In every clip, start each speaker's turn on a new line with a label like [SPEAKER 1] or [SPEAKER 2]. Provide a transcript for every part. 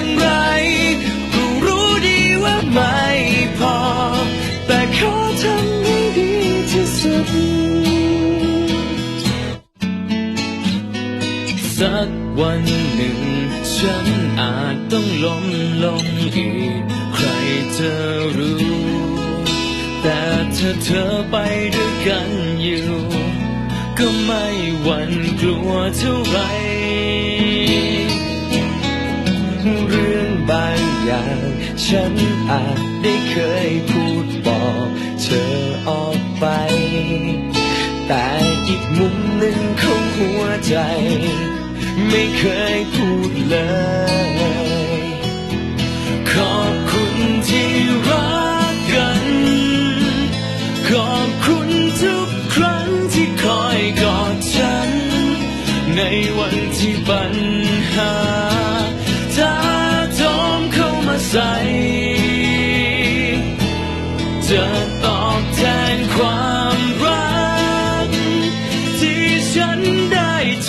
[SPEAKER 1] อย่างไรก็รู้ดีว่าไม่พอ แต่ขอทำให้ดีที่สุด สักวันหนึ่ง ฉันอาจต้องล้มลงอีก ใครจะรู้ แต่ถ้าเธอไปด้วยกันอยู่ ก็ไม่หวั่นกลัวเท่าไหร ฉันอาจได้เคยพูดบอกเธอออกไป แต่อีกมุมหนึ่งของหัวใจ ไม่เคยพูดเลย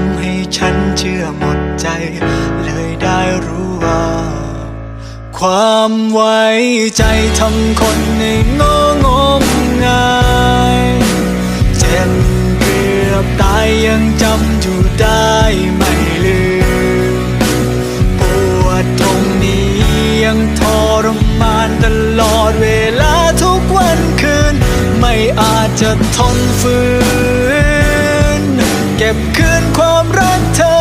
[SPEAKER 1] ำ
[SPEAKER 2] ให้ฉันเชื่อหมดใจ เลยได้รู้ว่า ความไว้ใจทำคนให้งองมงายเจ็บเกือบตายยังจำอยู่ได้ไม่ลืมปวดตรงนี้ยังทรมานตลอดเวลาทุกวันคืน ไม่อาจจะทนฝืน บคืนความรักเธอ